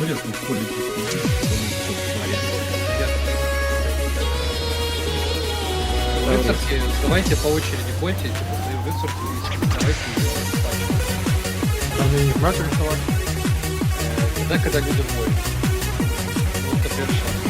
интересно, сколько давайте по очереди бойте, типа, рыцарку и давайте ее Там и не маг. Э, да, когда люди в. Вот это.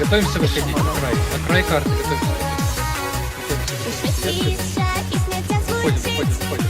Готовимся выходить на край. На край карты готовимся. Выходим, выходим, выходим.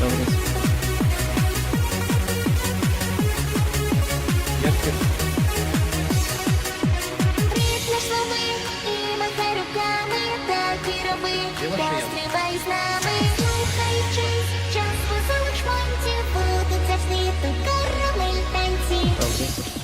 Добре. Як ти? Ритмиш і махай руками, так і роби, Діла, я? стрибай з нами. Слухаючись, час веселих шмантів, будуть завжди тут карамель танці. Добре.